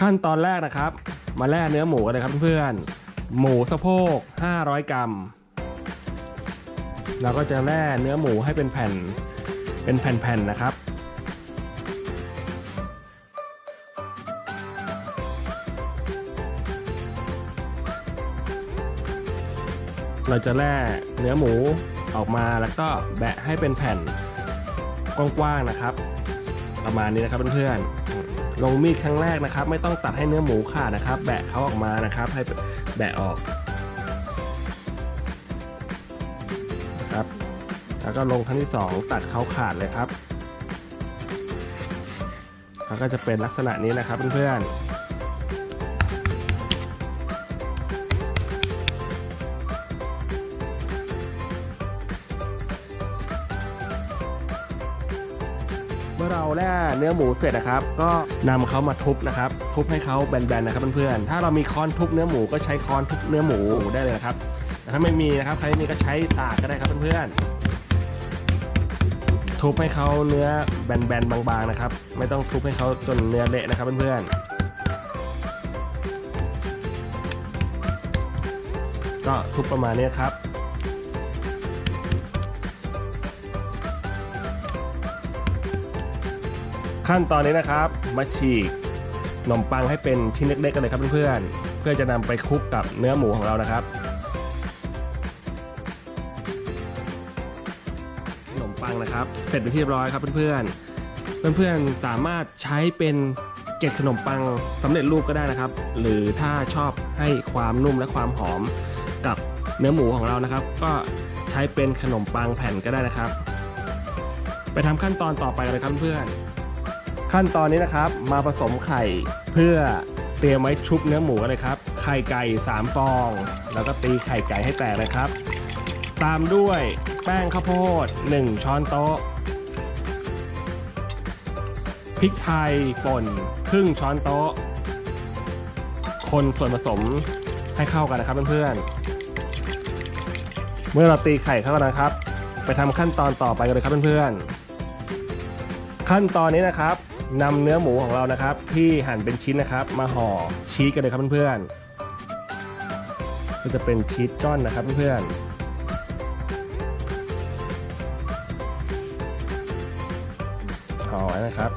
ขั้นตอนแรกนะครับ มาแล่เนื้อหมูกันเลยครับเพื่อนๆหมูสะโพก 500 กรัมเราก็จะแล่เนื้อหมูให้เป็นแผ่นเป็นแผ่นๆนะครับเราจะแล่เนื้อหมูออกมาแล้วก็แบะให้เป็นแผ่นกว้างๆนะครับ ประมาณนี้นะครับเพื่อนๆ ลงมีดครั้งแรกนะครับ ไม่ต้องตัดให้เนื้อหมูขาดนะครับ แบะเขาออกมานะครับ ให้แบะออกนะครับ แล้วก็ลงครั้งที่สองตัดเขาขาดเลยครับแล้วก็จะเป็นลักษณะนี้นะครับเพื่อนๆ มื่อเราแล่เนื้อหมูเสร็จนะครับ ก็นำเขามาทุบนะครับ ทุบให้เขาแบนๆนะครับเพื่อนๆถ้าเรามีค้อนทุบเนื้อหมูก็ใช้ค้อนทุบเนื้อหมูได้เลยนะครับแต่ถ้าไม่มีนะครับใครม่มีก็ใช้ตากก็ได้ครับเพื่อนๆทุบให้เขาเนื้อแบนๆบางๆนะครับ ไม่ต้องทุบให้เขาจนเนื้อเละนะครับเพื่อนๆก็ทุบประมาณนี้ครับ ขั้นตอนนี้นะครับมาฉีกขนมปังให้เป็นชิ้นเล็กๆกันเลยครับเพื่อนๆเพื่อจะนำไปคลุกกับเนื้อหมูของเรานะครับขนมปังนะครับ เสร็จเป็นที่เรียบร้อยครับเพื่อนๆเพื่อนๆสามารถใช้เป็นเกล็ดขนมปังสำเร็จรูปก็ได้นะครับ หรือถ้าชอบให้ความนุ่มและความหอมกับเนื้อหมูของเรานะครับ ก็ใช้เป็นขนมปังแผ่นก็ได้นะครับ ไปทำขั้นตอนต่อไปเลยครับเพื่อน ขั้นตอนนี้นะครับ มาผสมไข่เพื่อเตรียมไว้ชุบเนื้อหมูกันเลยครับ ไข่ไก่3ฟอง แล้วก็ตีไข่ไก่ให้แตกเลยครับ ตามด้วยแป้งข้าวโพด 1 ช้อนโต๊ะพริกไทยป่นครึ่งช้อนโต๊ะ คนส่วนผสมให้เข้ากันนะครับเพื่อนๆ เมื่อเราตีไข่เข้ากันนะครับ ไปทำขั้นตอนต่อไปกันเลยครับเพื่อนๆ ขั้นตอนนี้นะครับ นำเนื้อหมูของเรานะครับ ที่หั่นเป็นชิ้นนะครับ มาห่อชีสกันเลยครับเพื่อนๆก็จะเป็นชีสก้อนนะครับเพื่อนๆห่อไว้นะครับ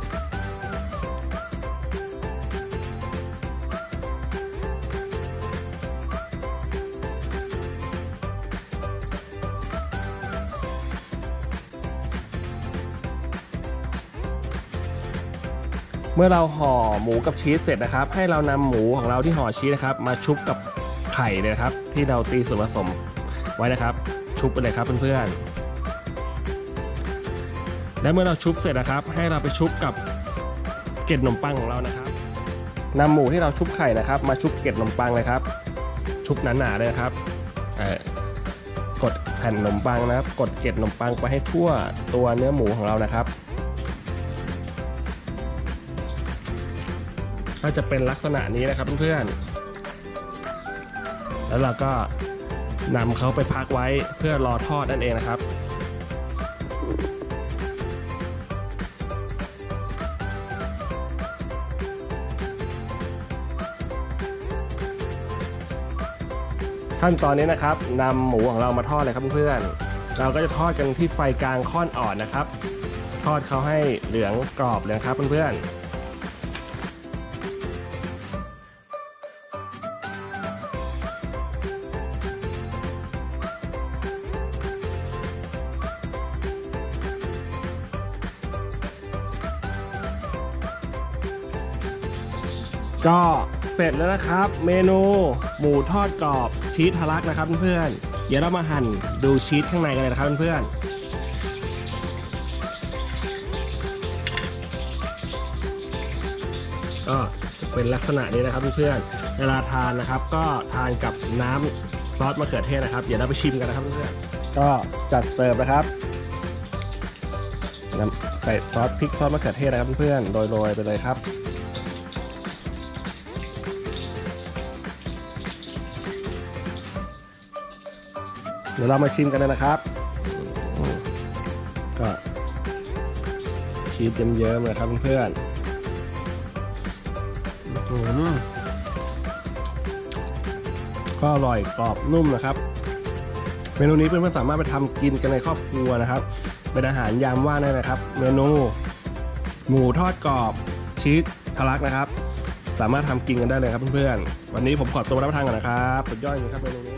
เมื่อเราห่อหมูกับชีสเสร็จนะครับ ให้เรานำหมูของเราที่ห่อชีสนะครับ มาชุบกับไข่เลยครับ ที่เราตีส่วนผสมไว้นะครับ ชุบไปเลยครับเพื่อนๆและเมื่อเราชุบเสร็จนะครับ ให้เราไปชุบกับเกล็ดขนมปังของเรานะครับนำหมูที่เราชุบไข่นะครับ มาชุบเกล็ดขนมปังเลยครับ ชุบหนาๆเลยครับกดแผ่นขนมปังนะครับ กดเกล็ดขนมปังไปให้ทั่วตัวเนื้อหมูของเรานะครับ ก็จะเป็นลักษณะนี้นะครับเพื่อนๆแล้วเราก็นำเขาไปพักไว้เพื่อรอทอดนั่นเองนะครับขั้นตอนนี้นะครับนำหมูของเรามาทอดเลยครับเพื่อนๆเราก็จะทอดกันที่ไฟกลางค่อนอ่อนนะครับ ทอดเขาให้เหลืองกรอบเลยครับเพื่อนๆ ก็เสร็จแล้วนะครับ เมนูหมูทอดกรอบชีสทะลักนะครับเพื่อนๆเดี๋ยวเรามาหั่นดูชีสข้างในกันเลยนะครับเพื่อนๆก็เป็นลักษณะนี้นะครับเพื่อนๆเวลาทานนะครับ ก็ทานกับน้ำซอสมะเขือเทศนะครับ เดี๋ยวเราไปชิมกันนะครับเพื่อนๆก็จัดเสิร์ฟนะครับใส่ซอสพริกซอสมะเขือเทศนะครับเพื่อนๆโรยๆไปเลยครับ เดี๋ยวเรามาชิมกันเลยนะครับ ก็ชีสเยิ้มๆเลยครับเพื่อนๆอืมก็อร่อยกรอบนุ่มนะครับ เมนูนี้เพื่อนๆสามารถไปทำกินกันในครอบครัวนะครับ เป็นอาหารยามว่างได้นะครับ เมนูหมูทอดกรอบชีสทะลักนะครับ สามารถทำกินกันได้เลยครับเพื่อนๆวันนี้ผมขอตัวรับประทานก่อนนะครับสุดยอดจริงครับเมนูนี้